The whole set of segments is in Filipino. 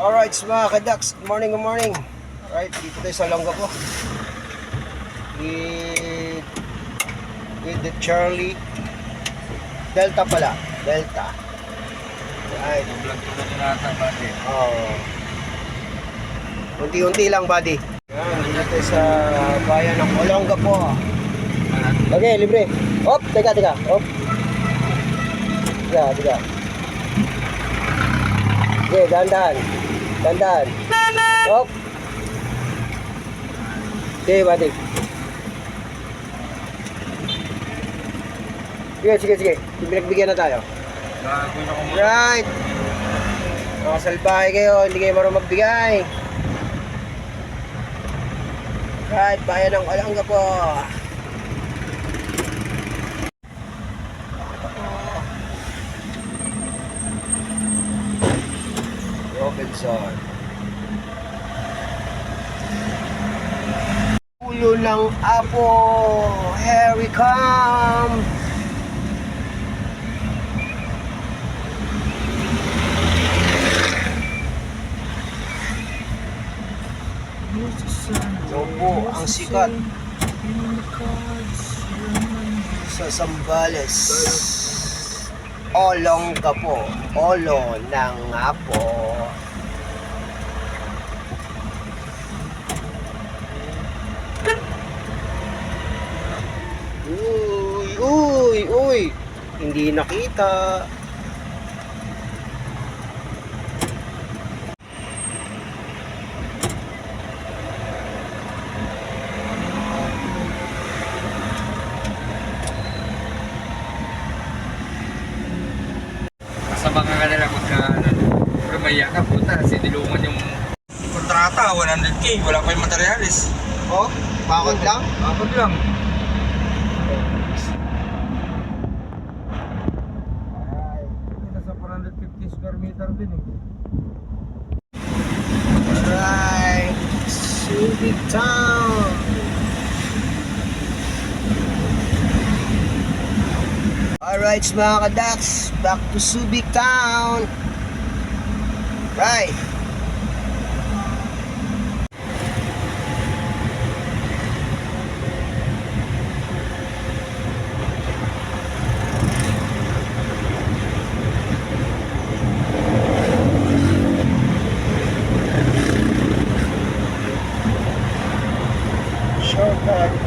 Alright, mga kadaks. Good morning, good morning. Alright, dito tayo sa Longga po. With, with the Charlie. Delta pala. Delta. Alright. Vlog ko na nilata pati. Oh. Unti-unti lang, buddy. Yan, dito tayo sa bayan ng Olonga po. Okay, libre. Hop, teka, teka. Hop. Teka, teka. Okay, dandan. Dandan. Hop. Okay, buddy. Sige, sige, sige. Pinagbigyan na tayo. Right. Mga salbahe kayo, hindi kayo marunong magbigay. Right, bayan ng Olanga po. Robinson. Ulo ng apo. Here we come. Ito po ang sikat sa Sambales. Olong ka po. Olo ng apo. Uy, uy, uy. Hindi nakita. Kasama ka kanila magka ano. Pero maya ka puta. Sinilungan yung kontrata. 100k. Wala pa yung materialis. Oh, bakit lang? Bakit lang? Din eh. Alright, Subic Town. Alright, mga kadaks, back to Subic Town. Right.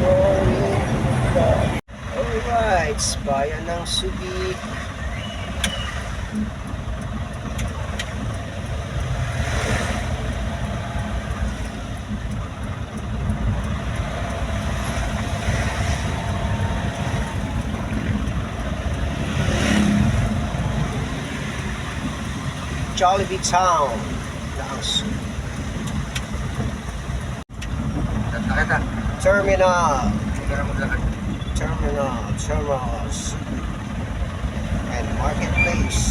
Shortcut going back. Alright, bayan ng Subic. Jollibee Town ng Terminal. Terminal, terminals, and marketplace.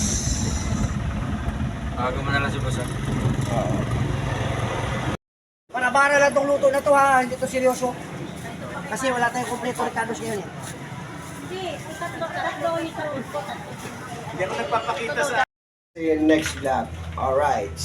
Bago mo na lang si boss ah. Para-para lang tong luto na to ha, hindi to seryoso. Kasi wala tayong kompleto Ricardo's ngayon eh. See you next vlog. Alright.